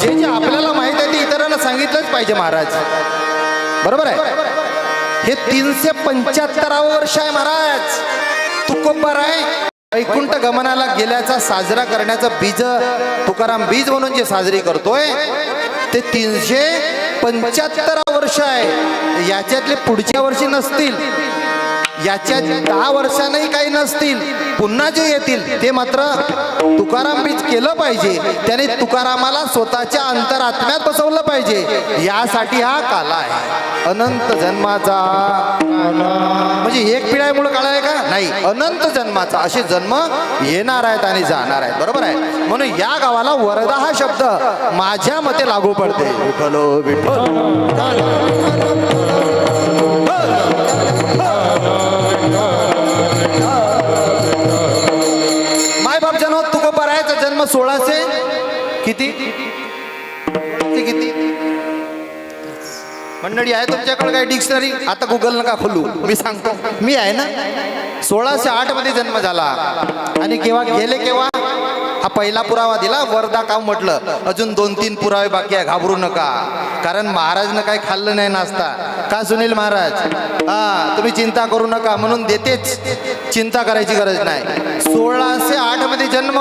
जे जे आपल्याला माहीत आहे ते इतरांना सांगितलंच पाहिजे महाराज. बरोबर आहे? हे तीनशे पंच्याहत्तरावं वर्ष आहे महाराज. तुकोबर आहे. वैकुंठ गमनाला गेल्याचा साजरा करण्याचं बीज तुकाराम बीज म्हणून जे साजरी करतोय ते तीनशे पंच्याहत्तरावं वर्ष आहे. याच्यातले पुढच्या वर्षी नसतील. याच्या दहा वर्षांनाही काही नसतील. पुन्हा जे येतील ते मात्र तुकाराम बीज केलं पाहिजे. त्याने तुकारामाला स्वतःच्या अंतरात्म्यात बसवलं पाहिजे. यासाठी हा काला आहे. अनंत जन्माचा. म्हणजे एक पिढ्यामुळे काळा आहे का? नाही. अनंत जन्माचा. असे जन्म येणार आहेत आणि जाणार आहेत. बरोबर आहे? म्हणून या गावाला वरदा हा शब्द माझ्या मते लागू पडते. विठ्ठल विठ्ठल. माय मग सोळाशे किती? किती मंडळी आहे तुमच्याकडे काय डिक्शनरी आता गुगल नका खोलू. मी सांगतो. मी आहे ना सोळाशे आठमध्ये जन्म झाला. आणि केव्हा गेले केव्हा? हा पहिला पुरावा दिला वर्धा काम म्हटलं. अजून दोन तीन पुरावे बाकी आहे घाबरू नका. कारण महाराजनं काही खाल्लं नाही नाश्ता. का सुनील महाराज? हा तुम्ही चिंता करू नका. म्हणून देतेच. चिंता करायची गरज नाही. सोळाशे आठमध्ये जन्म.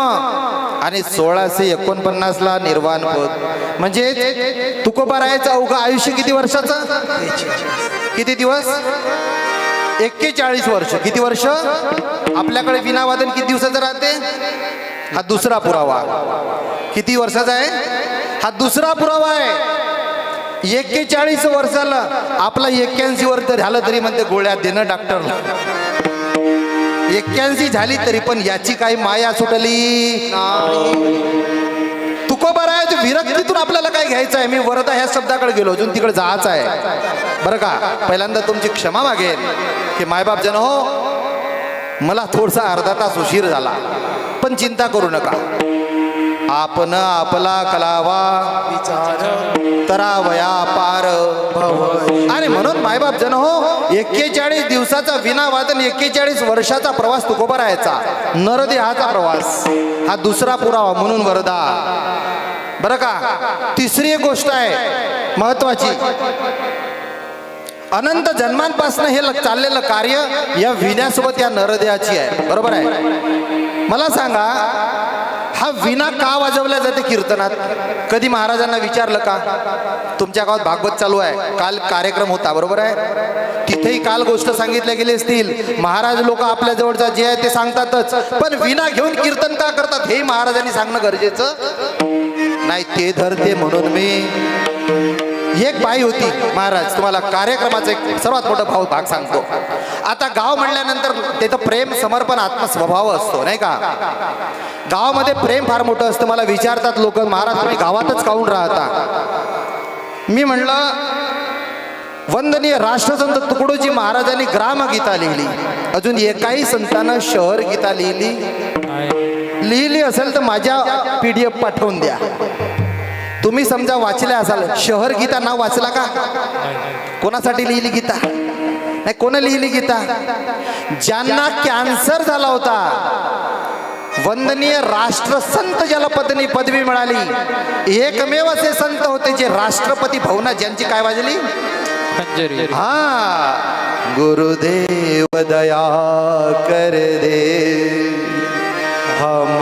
आणि सोळाशे एकोणपन्नासला निर्वाण पद म्हणजे तुकोबारायचं अवघं आयुष्य किती वर्षाचं? किती दिवस? एक्केचाळीस वर्ष. किती वर्ष? आपल्याकडे विनावादन किती दिवसाचं राहते? हा दुसरा पुरावा. किती वर्षाचा आहे? हा दुसरा पुरावा आहे. एक्केचाळीस वर्षाला आपला एक्क्याऐंशी वर्ष झालं तरी म्हणते गोळ्या देणं डॉक्टरला एक्क्याऐंशी झाली तरी पण याची काही माया सुटली. तुकोबारायच्या विरक्तीतून आपल्याला काय घ्यायचं आहे? मी वरदा ह्या शब्दाकडे गेलो अजून तिकडे जायचं आहे. बरं का? पहिल्यांदा तुमची क्षमा मागेल की मायबाप जन हो मला थोडसा अर्धा तास उशीर झाला पण चिंता करू नका. आपण आपला कलावा तरावया पार आणि म्हणून मायबाप जन हो एक्केचाळीस दिवसाचा विनावादन एक्केचाळीस वर्षाचा प्रवास तुकोबा राहायचा नरदेहाचा प्रवास. हा दुसरा पुरावा म्हणून वरदा. बरं का? तिसरी एक गोष्ट आहे महत्वाची. अनंत जन्मांपासून हे ल- चाललेलं कार्य या विण्यासोबत या नरदेहाची आहे. बरोबर आहे? मला सांगा हा विना का वाजवल्या जाते कीर्तनात? कधी महाराजांना विचारलं का? तुमच्या गावात भागवत चालू आहे. काल कार्यक्रम होता बरोबर आहे? तिथेही काल गोष्ट सांगितल्या गेली असतील. महाराज लोक आपल्या जवळचा जे आहे ते सांगतातच. पण विना घेऊन कीर्तन का करतात हे महाराजांनी सांगणं गरजेचं? नाही ते धरते म्हणून मी. एक बाई होती महाराज तुम्हाला कार्यक्रमाचा एक सर्वात मोठा भाव भाग सांगतो. आता गाव म्हणल्यानंतर त्याचं प्रेम समर्पण आत्मस्वभाव असतो नाही का? गावामध्ये प्रेम फार मोठं असतं. मला विचारतात लोक महाराज तुम्ही गावातच काहून राहता? मी म्हणलं वंदनीय राष्ट्रसंत तुकडोजी महाराजांनी ग्रामगीता लिहिली. अजून एकाही संतानं शहर गीता लिहिली. लिहिली असेल तर माझ्या पी डी एफ पाठवून द्या. तुम्ही समजा वाचल्या असाल शहर गीता नाव वाचला का? कोणासाठी लिहिली गीता? नाही कोण लिहिली गीता? ज्यांना कॅन्सर झाला होता. वंदनीय राष्ट्रसंत ज्याला पदनी पदवी मिळाली एकमेव असे संत होते जे राष्ट्रपती भवना ज्यांची काय वाजली? हा. गुरुदेव दया कर दे. हम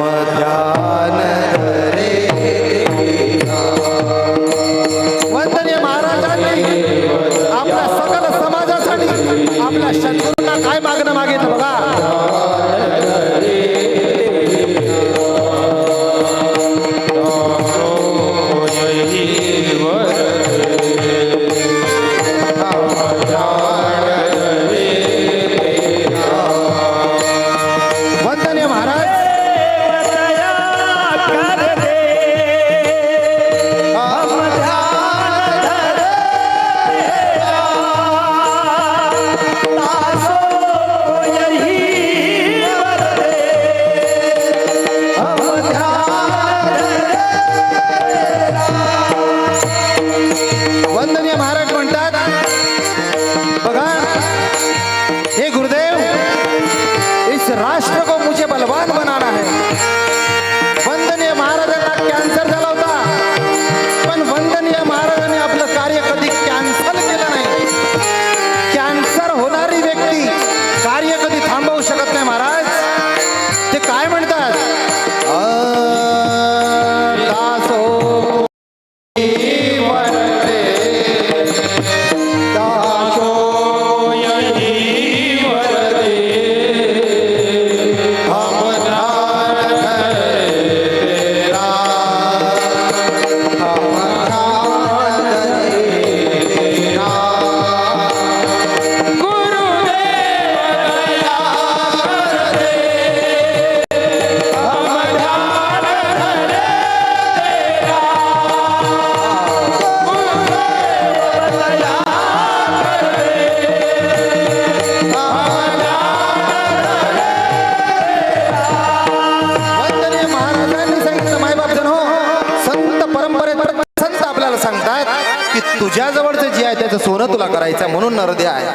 तुला करायचं म्हणून नरदे आहे.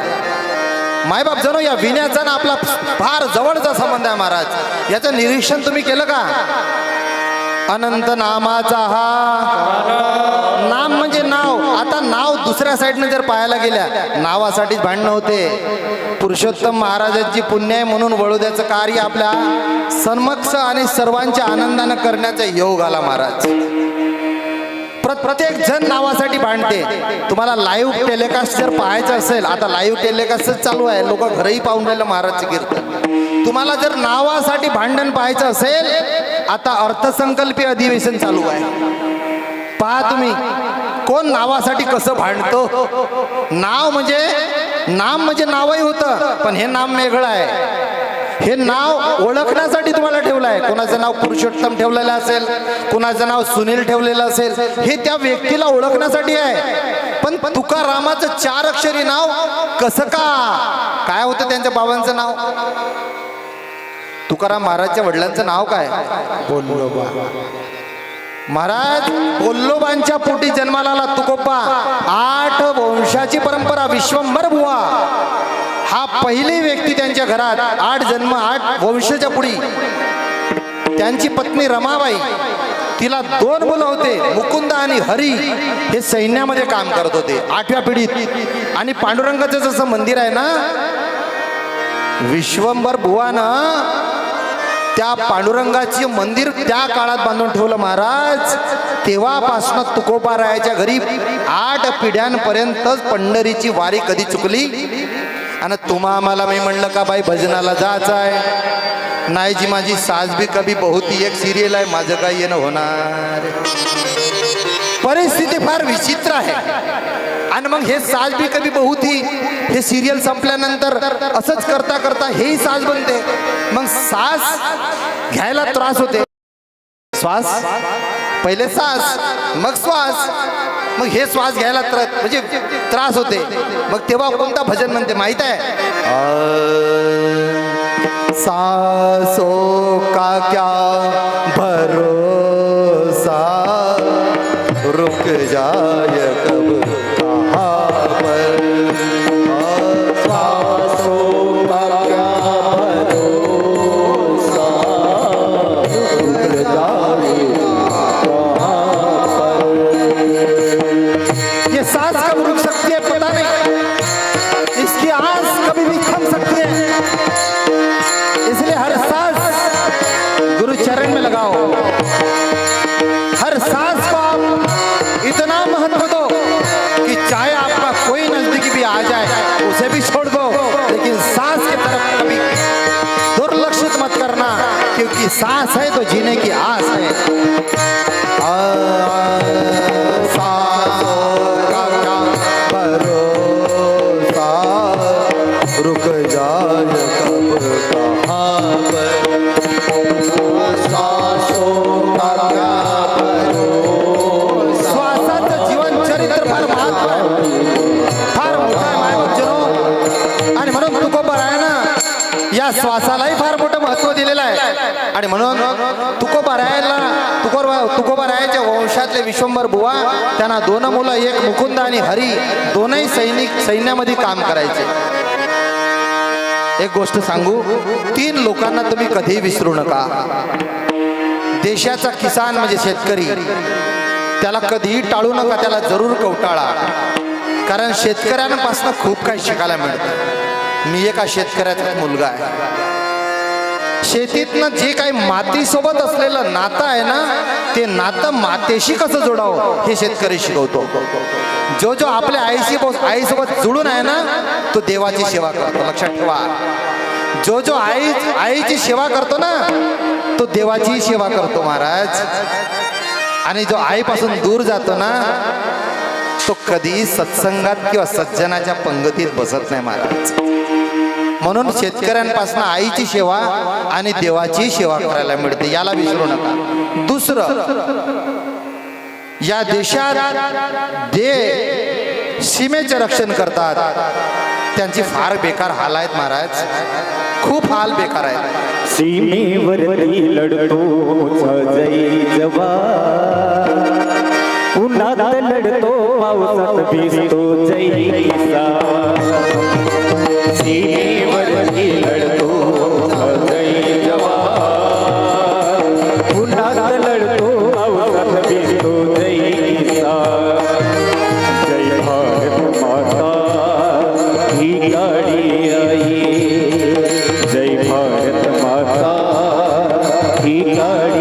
मायबाप जणू या विण्याचा ना आपला फार जवळचा संबंध आहे महाराज. याचं निरीक्षण तुम्ही केलं का? अनंत नामाचा हा. नाम म्हणजे नाव. आता नाव दुसऱ्या साईडने जर पाहायला गेल्या नावासाठीच भांडणं होते. पुरुषोत्तम महाराजांची पुण्य आहे म्हणून वळोद्याचं कार्य आपल्या सन्मक्ष आणि सर्वांच्या आनंदानं करण्याचा योग आला महाराज. प्रत्येक जण नावासाठी भांडते. तुम्हाला लाईव्ह टेलिकास्ट जर पाहायचं असेल आता लाईव्ह टेलिकास्टच चालू आहे. लोक घरही पाहून राहिलं महाराजचे कीर्तन. तुम्हाला जर नावासाठी भांडण पाहायचं असेल आता अर्थसंकल्पीय अधिवेशन चालू आहे. पहा तुम्ही कोण नावासाठी कसं भांडतो? नाव म्हणजे नाम म्हणजे नावही होतं पण हे नाम वेगळं आहे. हे नाव ओळखण्यासाठी तुम्हाला ठेवलं आहे कोणाचं नाव पुरुषोत्तम ठेवलेलं असेल कोणाचं नाव सुनील ठेवलेलं असेल हे त्या व्यक्तीला ओळखण्यासाठी आहे. पण तुकारामाचं चार अक्षरी नाव कसं का? काय होतं त्यांच्या बाबांचं नाव? तुकाराम महाराजच्या वडिलांचं नाव काय? बोल्लोबा. महाराज बोल्लोबांच्या पोटी जन्माला आला आठ वंशाची परंपरा विश्वंभर बुवा. हा पहिली व्यक्ती त्यांच्या घरात आठ जन्म आठ वंशाच्या पुढी. त्यांची पत्नी रमाबाई तिला दोन मुलं होते मुकुंद आणि हरी. हे सैन्यामध्ये काम करत होते आठव्या पिढीत. आणि पांडुरंगाचं जसं मंदिर आहे ना विश्वंभर बुवानं त्या पांडुरंगाचे मंदिर त्या काळात बांधून ठेवलं महाराज. तेव्हापासनं तुकोबारायाच्या घरी आठ पिढ्यांपर्यंत पंढरीची वारी कधी चुकली? आणि तुम्हा आम्हाला मी म्हणलं का बाई भजनाला जायचं आहे नाही जी माझी सास बी कभी बहुती एक सिरियल आहे माझं काय येणं होणार. परिस्थिती फार विचित्र आहे. आणि मग हे साज भी कभी बहुती हे सिरियल संपल्यानंतर असंच करता करता हेही साज बनते. मग सास घ्यायला त्रास होते. श्वास पहिले सास मग श्वास. मग हे श्वास घ्यायला त्रास म्हणजे त्रास होते. मग तेव्हा कोणता भजन म्हणते माहीत आहे? सासो का क्या भरोसा? रुक जाय लगाओ। हर सांस को आप इतना महत्व दो कि चाहे आपका कोई नजदीकी भी आ जाए, उसे भी छोड़ दो। लेकिन सांस की तरफ़ कभी दुर्लक्षित मत करना, क्योंकि सांस है तो जीने की आस। आणि म्हणून तुकोबारायला तुकोर तुकोबारायाच्या वंशातले विश्वंभर बुवा त्यांना दोन मुलं एक मुकुंद आणि हरी दोनही सैनिक सैन्यामध्ये काम करायचे. एक गोष्ट सांगू तीन लोकांना तुम्ही कधीही विसरू नका. देशाचा किसान म्हणजे शेतकरी. त्याला कधीही टाळू नका त्याला जरूर कवटाळा. कारण शेतकऱ्यांपासून खूप काही शिकायला मिळतं. मी एका शेतकऱ्याचा मुलगा आहे. शेतीतनं जे काही मातीसोबत असलेलं नातं आहे ना ते नातं मातेशी कसं जोडावं हे शेतकरी शिकवतो. जो जो आपल्या आईशी आईसोबत जुळून आहे ना तो देवाची सेवा करतो. लक्षात ठेवा. जो जो आई आईची सेवा करतो ना तो देवाची सेवा करतो महाराज. आणि जो आईपासून दूर जातो ना तो कधी सत्संगात किंवा सज्जनाच्या पंगतीत बसत नाही महाराज. म्हणून शेतकऱ्यांपासून आईची सेवा आणि देवाची सेवा करायला मिळते. याला विसरू नका. दुसरं या देशात दे सीमेचे रक्षण करतात त्यांची फार बेकार हाल आहेत महाराज. खूप हाल बेकार आहेत. सीमेवरती लढतो उन्हात लढतो पावसात भिजतो जय